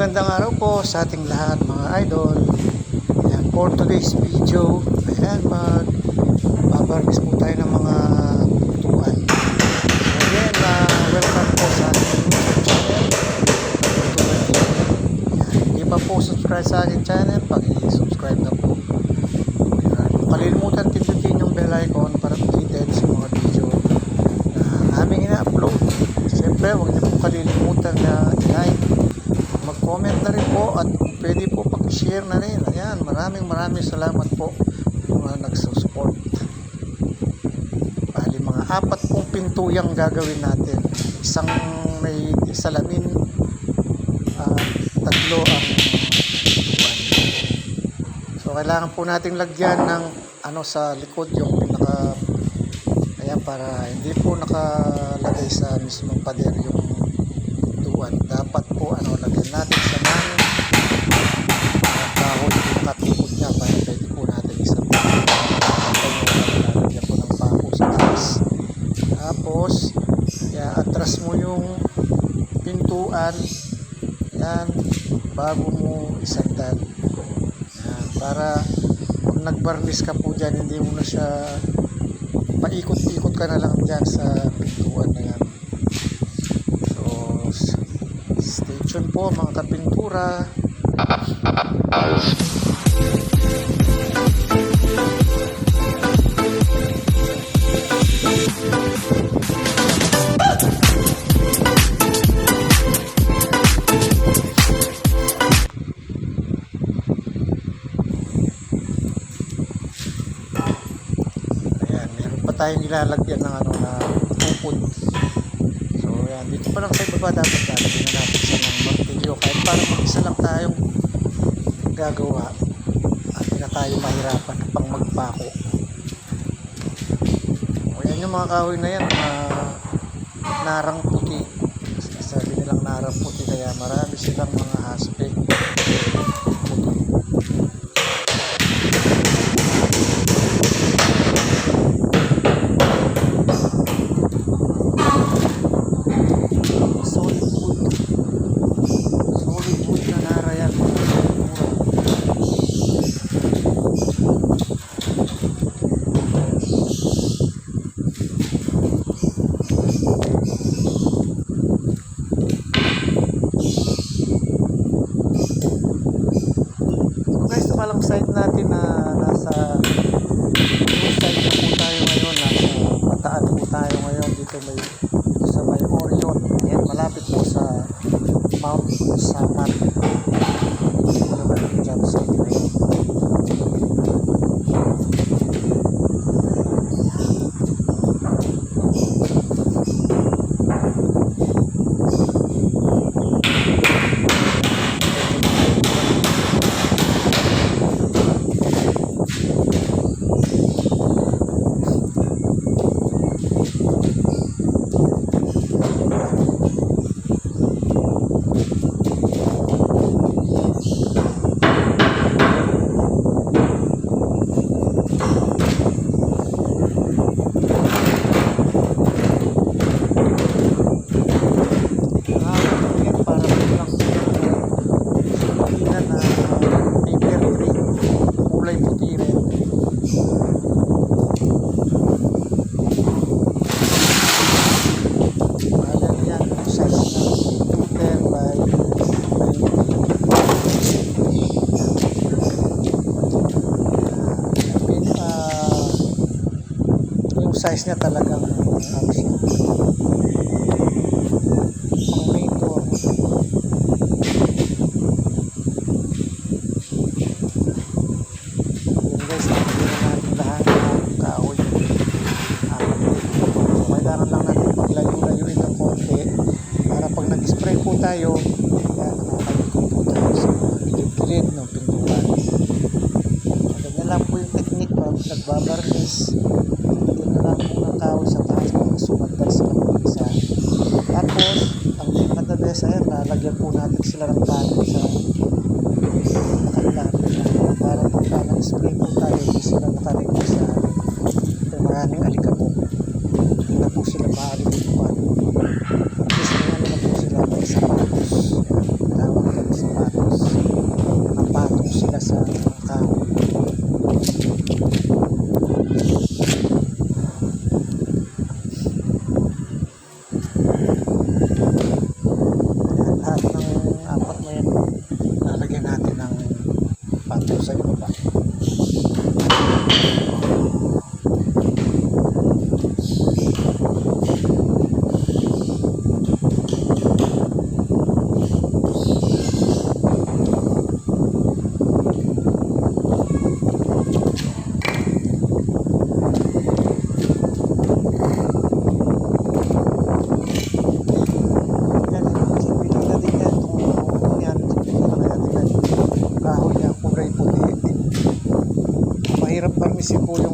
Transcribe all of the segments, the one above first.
magandang araw po sa ating lahat mga idol. Ayan, for today's video, ayan, mag babarnis po tayo ng mga tuwan. So again, uh, welcome po sa ating channel. Ayan, hindi pa po subscribe sa aking channel, pag-subscribe na po. Ayan, huwag kalimutan pindutin yung bell icon para updated sa mga video na aming ina-upload. Siyempre, huwag niyo po kalilimutan na i-like, mag-comment na rin po at pwede po pag-share na rin. Ayan, maraming maraming salamat po mga nagsusupport. Bali, mga apat pong pinto yung gagawin natin. Isang may salamin, at tatlo ang tuwan. So, kailangan po nating lagyan ng ano sa likod yung pinaka Ayan, para hindi po nakalagay sa mismong pader yung tuwan. Dapat po, ano, lagyan natin sa mano at dahon yung katikot niya para pwede po natin isang lagyan po ng pako sa taas. Tapos, yeah, atras mo yung pintuan. Yan, bago mo isandal. Yan, para pag nagbarnis ka po dyan, hindi mo na siya paikot-ikot ka na lang dyan sa pintuan na yan. So, stay tuned po mga kapintura. Meron pa tayong ilalagyan ng ano na upod. So, ayan, dito pa lang sa ibaba dapat lalagyan na natin siya ng martilyo. Kahit para mag-isa lang tayong gagawa at na tayo mahirapan pang magpako. O, yan yung mga kahoy na yan, mga narang puti. Sabi nilang narang puti kaya marami silang mga aspect. Niya talagang ano siya. Pang natin lahat ng kahoy. Ito. So, lang natin paglayo-layuin ng konti para pag nag-spray po tayo, yan, nakakalikot po tayo sa gilid-gilid ng pintuan. Ganyan lang po yung technique pag nagbabarnis. Lagyan na lang po ng kahoy sa taas para sumandal sa kapag isa. Tapos, ang pinaka the best ay lalagyan po natin sila ng tanong sa na para pagka nag-spray po tayo sila nakaligay años atrás. Missy po yung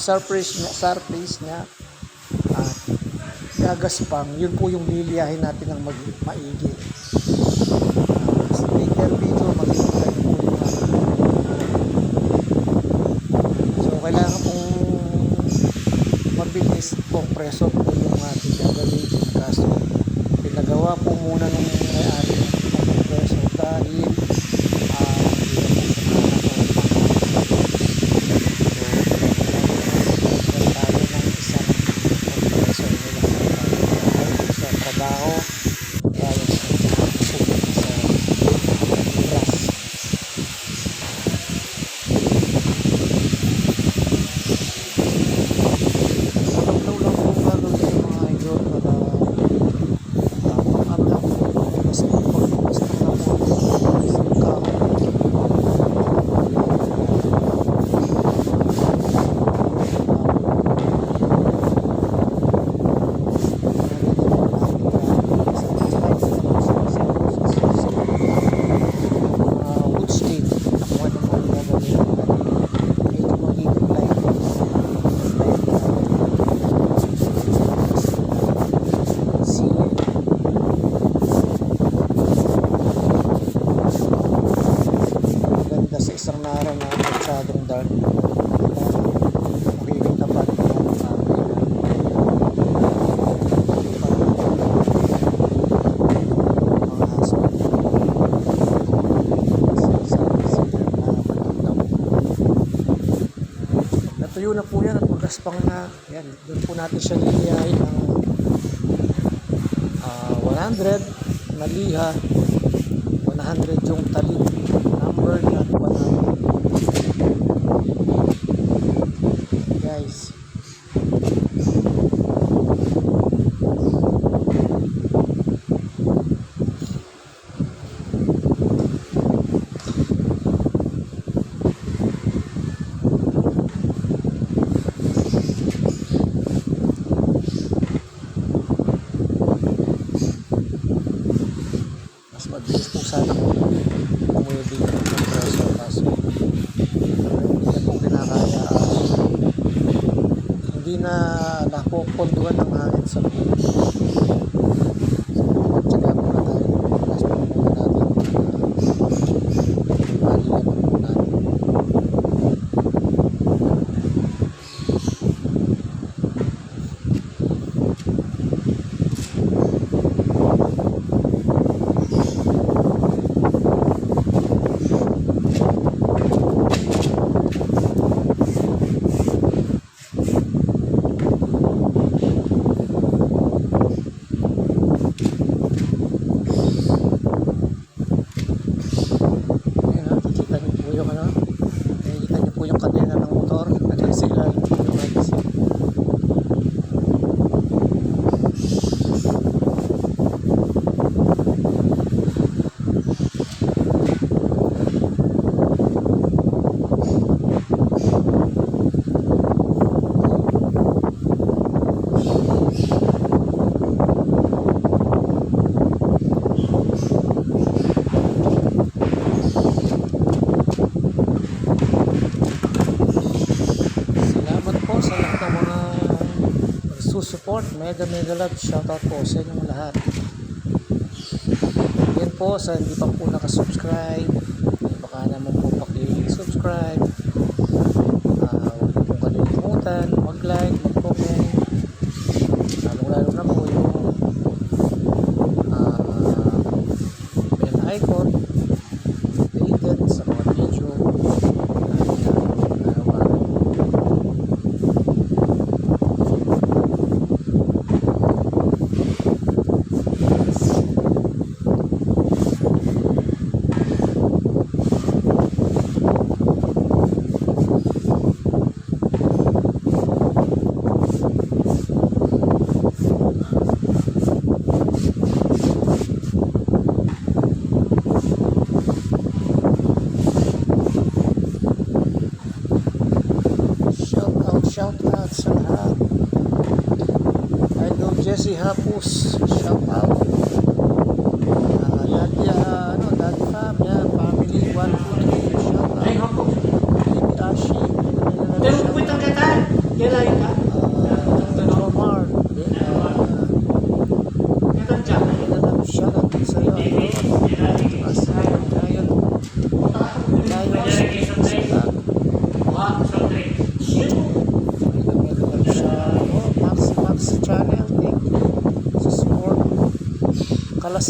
surface na surface na at gagaspang. Yun po yung liliyahin natin ng mag maigi. Ah, Sticker video magiging so kailangan pong mabilis pong preso po yung ating gagamitin. Kaso pinagawa po muna ng may-ari ng preso dahil dyan makikita pa rin mga Natuyo na po yan at magaspang na. Yan, doon po natin siya liliyahin ng ah, uh, 100 na liha. 100 yung talim na napupunduhan ng hangin sa bus. Lord. Mega mega love. Shoutout po sa inyong lahat. Yan po sa hindi pa po nakasubscribe. Baka naman po paki-subscribe. Uh, ah, huwag po kalimutan mag-like,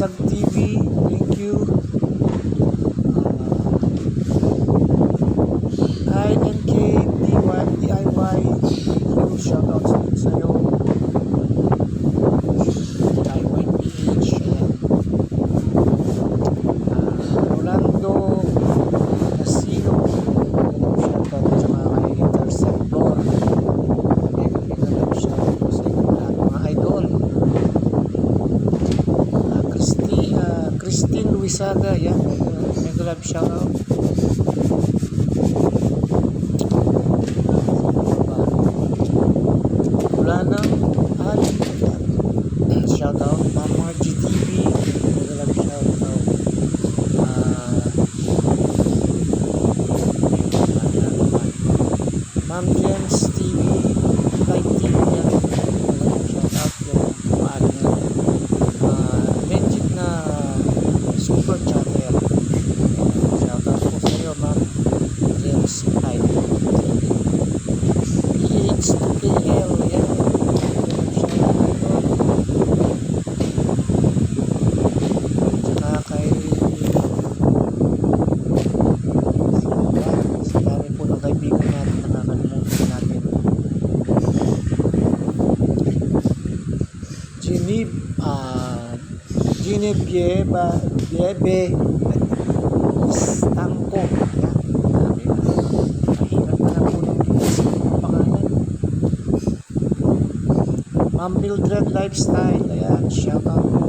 interesante Bieba, Biebe, Stangko. Ma'am Mildred Lifestyle, ayan, shout out.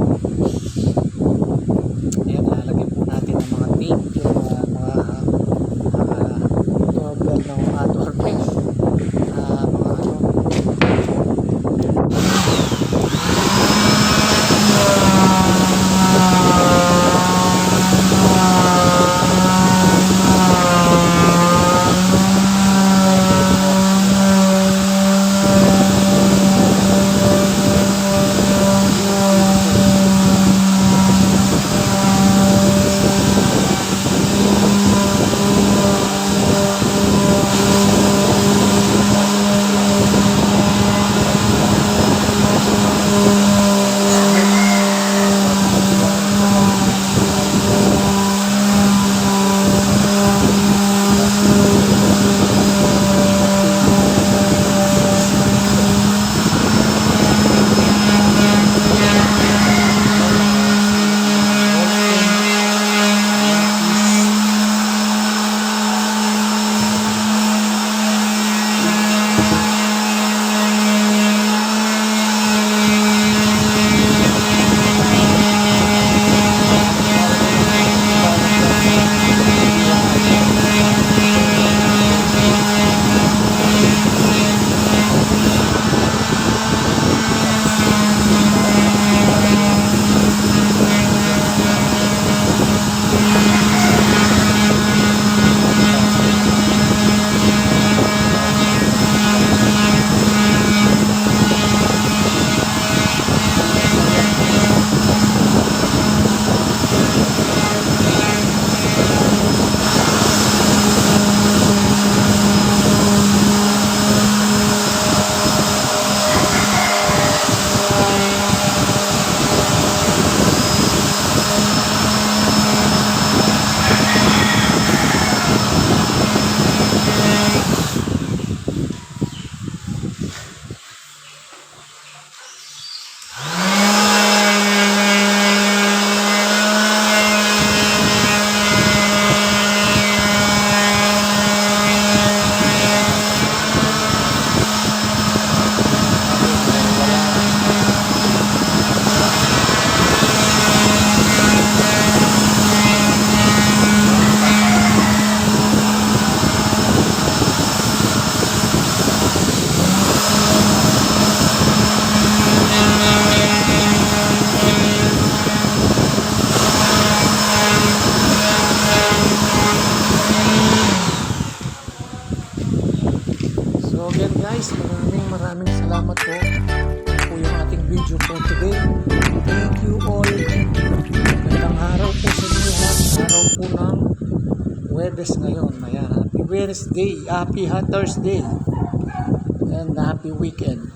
Wednesday, happy Thursday, and happy weekend.